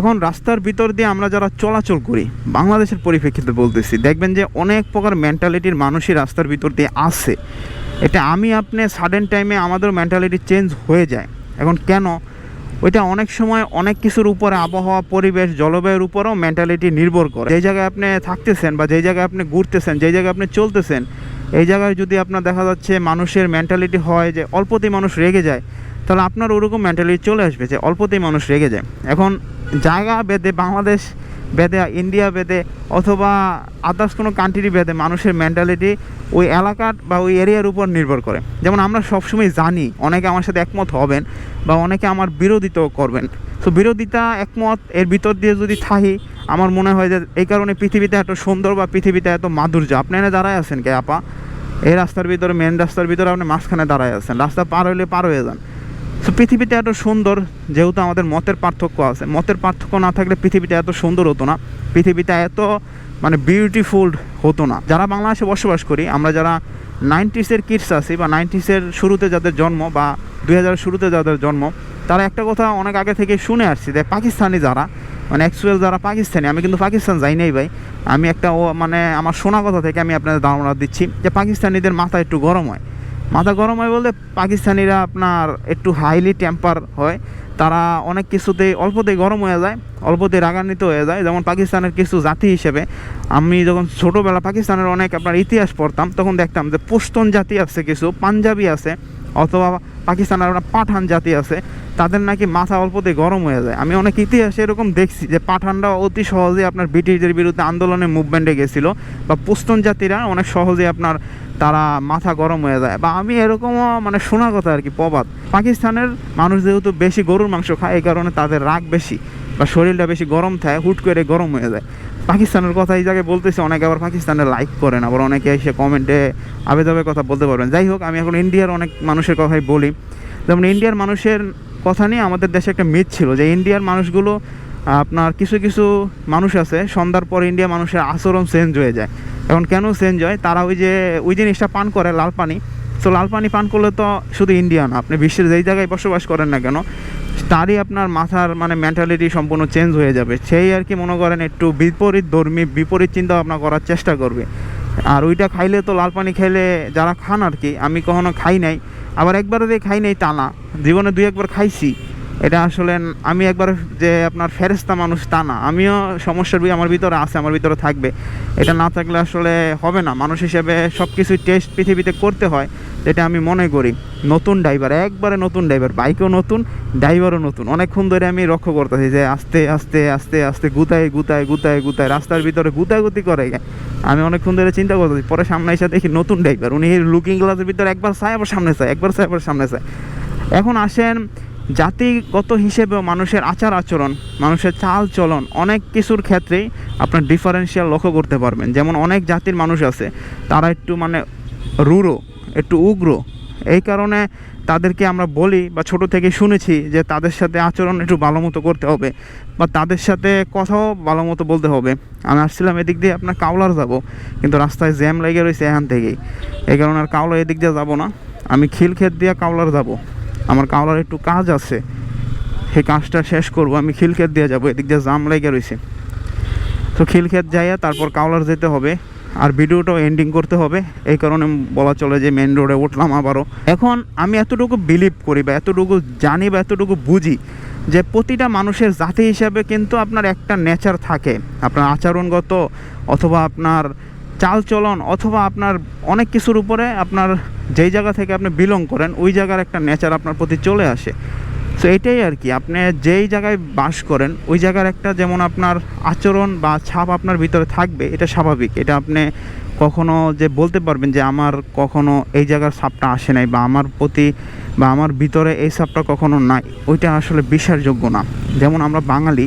এখন রাস্তার ভিতর দিয়ে আমরা যারা চলাচল করি, বাংলাদেশের পরিপ্রেক্ষিতে বলতেছি, দেখবেন যে অনেক প্রকার মেন্টালিটির মানুষই রাস্তার ভিতর দিয়ে আসে। এটা আমি আপনি সাডেন টাইমে আমাদের মেন্টালিটি চেঞ্জ হয়ে যায়। এখন কেন? ওইটা অনেক সময় অনেক কিছুর উপরে আবহাওয়া, পরিবেশ, জলবায়ুর উপরেও মেন্টালিটি নির্ভর করে। যেই জায়গায় আপনি থাকতেছেন বা যেই জায়গায় আপনি ঘুরতেছেন যেই জায়গায় আপনি চলতেছেন, এই জায়গায় যদি আপনার দেখা যাচ্ছে মানুষের মেন্টালিটি হয় যে অল্পতেই মানুষ রেগে যায়, তাহলে আপনার ওরকম মেন্টালিটি চলে আসবে যে অল্পতেই মানুষ রেগে যায়। এখন জায়গা বেদে বাংলাদেশ বেদে ইন্ডিয়া বেদে অথবা আদার্স কোনো কান্ট্রি বেদে মানুষের মেন্টালিটি ওই এলাকার বা ওই এরিয়ার উপর নির্ভর করে। যেমন আমরা সবসময় জানি, অনেকে আমার সাথে একমত হবেন বা অনেকে আমার বিরোধিতাও করবেন। তো বিরোধিতা, একমত, এর ভিতর দিয়ে যদি থাকি, আমার মনে হয় যে এই কারণে পৃথিবীতে এত সুন্দর বা পৃথিবীতে এত মাধুর্য। আপনি এনে দাঁড়ায় আছেন কে আপা? এই রাস্তার ভিতরে মেন রাস্তার ভিতরে আপনি মাঝখানে দাঁড়ায় আছেন। রাস্তা পার হইলে পার হয়ে যান। তো পৃথিবীতে এত সুন্দর, যেহেতু আমাদের মতের পার্থক্য আছে। মতের পার্থক্য না থাকলে পৃথিবীতে এত সুন্দর হতো না। পৃথিবীতে এত মানে বিউটিফুল হতো না। যারা বাংলাদেশে বসবাস করি, আমরা যারা নাইনটিসের কিডস আছি বা নাইনটিসের শুরুতে যাদের জন্ম বা দুই হাজার শুরুতে যাদের জন্ম, তারা একটা কথা অনেক আগে থেকে শুনে আসছি যে পাকিস্তানি যারা মানে অ্যাকচুয়াল যারা পাকিস্তানি, আমি কিন্তু পাকিস্তান যাই নাই ভাই। আমি একটা ও মানে আমার শোনা কথা থেকে আমি আপনাদের ধারণা দিচ্ছি যে পাকিস্তানিদের মাথা একটু গরম হয়। মাথা গরম হয় বলতে পাকিস্তানিরা আপনার একটু হাইলি টেম্পার হয়। তারা অনেক কিছুতে অল্পতেই গরম হয়ে যায় অল্পতেই রাগান্বিত হয়ে যায়। যেমন পাকিস্তানের কিছু জাতি হিসেবে আমি যখন ছোটোবেলা পাকিস্তানের অনেক আপনার ইতিহাস পড়তাম, তখন দেখতাম যে পুস্তন জাতি আছে কিছু, পাঞ্জাবি আছে। অথবা পাকিস্তানের আপনার পাঠান জাতি আছে, তাদের নাকি মাথা অল্পতেই গরম হয়ে যায়। আমি অনেক ইতিহাসে এরকম দেখছি যে পাঠানরা অতি সহজে আপনার ব্রিটিশদের বিরুদ্ধে আন্দোলনে মুভমেন্টে গেছিল, বা পুস্তন জাতিরা অনেক সহজে আপনার তারা মাথা গরম হয়ে যায়। বা আমি এরকমও মানে শোনা কথা আর কি, প্রবাদ। পাকিস্তানের মানুষ যেহেতু বেশি গরুর মাংস খায়, এই কারণে তাদের রাগ বেশি, বা শরীরটা বেশি গরম থাকে, হুট করে গরম হয়ে যায়। পাকিস্তানের কথা এই জায়গায় বলতেছে, অনেকে আবার পাকিস্তানের লাইক করেন আবার অনেকে এসে কমেন্টে আবে যাবে কথা বলতে পারবেন। যাই হোক, আমি এখন ইন্ডিয়ার অনেক মানুষের কথাই বলি। যেমন ইন্ডিয়ার মানুষের কথা নিয়ে আমাদের দেশে একটা মিথ ছিল যে ইন্ডিয়ার মানুষগুলো, আপনার কিছু কিছু মানুষ আছে, সন্ধ্যার পর ইন্ডিয়া মানুষের আচরণ চেঞ্জ হয়ে যায়। এখন কেন চেঞ্জ হয়? তারা ওই যে, ওই জিনিসটা পান করে, লাল পানি। তো লাল পানি পান করলে তো শুধু ইন্ডিয়া না আপনি বিশ্বের যেই জায়গায় বসবাস করেন না কেন, তারই আপনার মাথার মানে মেন্টালিটি সম্পূর্ণ চেঞ্জ হয়ে যাবে। সেই আর কি মনে করেন, একটু বিপরীত ধর্মী, বিপরীত চিন্তা ভাবনা করার চেষ্টা করবে। আর ওইটা খাইলে তো লাল পানি খাইলে যারা খান আর কি, আমি কখনো খাই নাই, আবার একবারও দিয়ে খাই নাই তা না। জীবনে দুই একবার খাইছি। এটা আসলে আমি একবার যে আপনার ফেরেস্তা মানুষ তা না। আমিও সমস্যার বই আমার ভিতরে আছে, আমার ভিতরে থাকবে। এটা না থাকলে আসলে হবে না। মানুষ হিসেবে সব কিছুই টেস্ট পৃথিবীতে করতে হয় এটা আমি মনে করি। নতুন ড্রাইভার, একবারে নতুন ড্রাইভার। বাইকও নতুন, ড্রাইভারও নতুন। অনেকক্ষণ ধরে আমি লক্ষ্য করতেছি যে আস্তে আস্তে আস্তে আস্তে গুতায় গুতায় গুতায় গুতায় রাস্তার ভিতরে গুতাগুতি করে। আমি অনেকক্ষণ ধরে চিন্তা করতেছি, পরে সামনে এসে দেখি নতুন ড্রাইভার। উনি লুকিং গ্লাসের ভিতরে একবার চায়, আবার সামনে চায়, একবার চায়, আবার সামনে চায়। এখন আসেন জাতিগত হিসেবে মানুষের আচার আচরণ, মানুষের চাল চলন, অনেক কিছুর ক্ষেত্রেই আপনার ডিফারেন্সিয়াল লক্ষ্য করতে পারবেন। যেমন অনেক জাতির মানুষ আছে, তারা একটু মানে রুড়ো, একটু উগ্র। এই কারণে তাদেরকে আমরা বলি বা ছোট থেকে শুনেছি যে তাদের সাথে আচরণ একটু ভালো মতো করতে হবে বা তাদের সাথে কথাও ভালো মতো বলতে হবে। আমি আসছিলাম এদিক দিয়ে, আপনার কাউলার যাব, কিন্তু রাস্তায় জ্যাম লেগে রয়েছে এখান থেকেই। এই কারণে আর কাউলা এদিক দিয়ে যাব না। আমি খিলক্ষেত দিয়ে কাউলার যাব। আমার কাউলার একটু কাজ আছে। সেই কাজটা শেষ করব, আমি খিলক্ষেত দিয়ে যাব, এদিক দিয়ে জাম লেগে রয়েছে তো খিলক্ষেত যাইয়া তারপর কাউলার যেতে হবে, আর ভিডিওটাও এন্ডিং করতে হবে। এই কারণে বলা চলে যে মেন রোডে উঠলাম আবারও। এখন আমি এতটুকু বিলিভ করি বা এতটুকু জানি বা এতটুকু বুঝি যে প্রতিটা মানুষের জাতি হিসাবে কিন্তু আপনার একটা নেচার থাকে। আপনার আচরণগত অথবা আপনার চালচলন অথবা আপনার অনেক কিছুর উপরে আপনার যেই জায়গা থেকে আপনি বিলং করেন, ওই জায়গার একটা নেচার আপনার প্রতি চলে আসে। তো এটাই আর কি, আপনি যেই জায়গায় বাস করেন, ওই জায়গার একটা যেমন আপনার আচরণ বা ছাপ আপনার ভিতরে থাকবে, এটা স্বাভাবিক। এটা আপনি কখনো যে বলতে পারবেন যে আমার কখনো এই জায়গার ছাপটা আসে নাই বা আমার প্রতি বা আমার ভিতরে এই ছাপটা কখনো নাই, ওইটা আসলে বিশ্বাসযোগ্য না। যেমন আমরা বাঙালি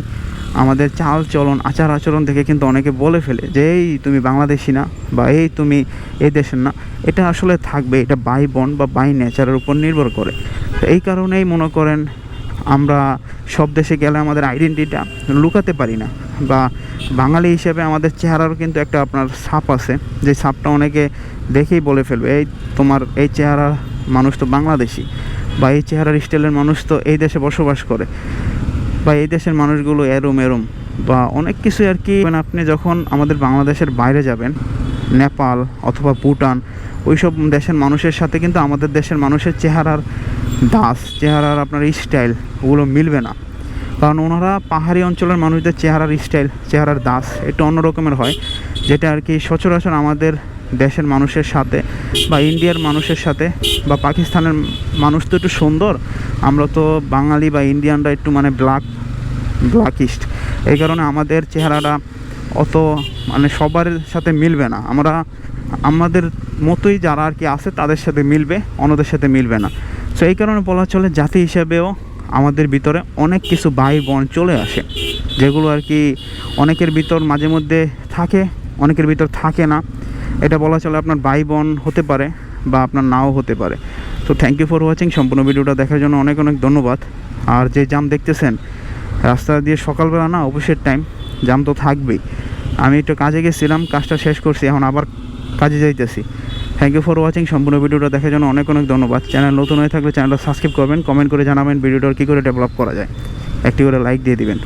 আমাদের চাল চলন, আচার আচরণ দেখে কিন্তু অনেকে বলে ফেলে যে, এই তুমি বাংলাদেশি না বা এই তুমি এই দেশের না। এটা আসলে থাকবে, এটা বাই বন বা বাই নেচারের উপর নির্ভর করে। তো এই কারণেই মনে করেন আমরা সব দেশে গেলে আমাদের আইডেন্টিটা লুকাতে পারি না বা বাঙালি হিসেবে আমাদের চেহারারও কিন্তু একটা আপনার ছাপ আছে। যে ছাপটা অনেকে দেখেই বলে ফেলবে, এই তোমার এই চেহারা মানুষ তো বাংলাদেশি বা এই চেহারার স্টাইলের মানুষ তো এই দেশে বসবাস করে। বা এই দেশের মানুষগুলো এরম এরম বা অনেক কিছু আর কি মানে আপনি যখন আমাদের বাংলাদেশের বাইরে যাবেন, নেপাল অথবা ভুটান, ওইসব দেশের মানুষের সাথে কিন্তু আমাদের দেশের মানুষের চেহারার দাস, চেহারার আপনার স্টাইল ওগুলো মিলবে না। কারণ ওনারা পাহাড়ি অঞ্চলের মানুষদের চেহারার স্টাইল চেহারার দাস একটু অন্য রকমের হয়। যেটা আর কি সচরাচর আমাদের দেশের মানুষের সাথে বা ইন্ডিয়ার মানুষের সাথে বা পাকিস্তানের মানুষ তো একটু সুন্দর, আমরা তো বাঙালি বা ইন্ডিয়ানরা একটু মানে ব্ল্যাক ব্ল্যাকিস্ট এই কারণে আমাদের চেহারাটা অত মানে সবার সাথে মিলবে না। আমরা, আমাদের মতোই যারা আর কি আছে, তাদের সাথে মিলবে, অন্যদের সাথে মিলবে না। সো এই কারণে বলা চলে জাতি হিসেবেও আমাদের ভিতরে অনেক কিছু ভাই বোন চলে আসে, যেগুলো আর কি অনেকের ভিতর মাঝে মধ্যে থাকে, অনেকের ভিতর থাকে না। এটা বলা চলে আপনার ভাই বোন হতে পারে বা আপনার নাও হতে পারে। তো থ্যাংক ইউ ফর ওয়াচিং সম্পূর্ণ ভিডিওটা দেখার জন্য অনেক অনেক ধন্যবাদ। আর যে জাম দেখতেছেন, রাস্তা দিয়ে সকালবেলা না অফিসের টাইম জাম তো থাকবেই। আমি একটু কাজে গেছিলাম, কাজটা শেষ করছি, এখন আবার কাজে যাইতেছি। থ্যাংক ইউ ফর ওয়াচিং সম্পূর্ণ ভিডিওটা দেখার জন্য অনেক অনেক ধন্যবাদ। চ্যানেল নতুন হয়ে থাকলে চ্যানেলটা সাবস্ক্রাইব করবেন কমেন্ট করে জানাবেন ভিডিওটা কী করে ডেভেলপ করা যায়। একটি করে লাইক দিয়ে দিবেন।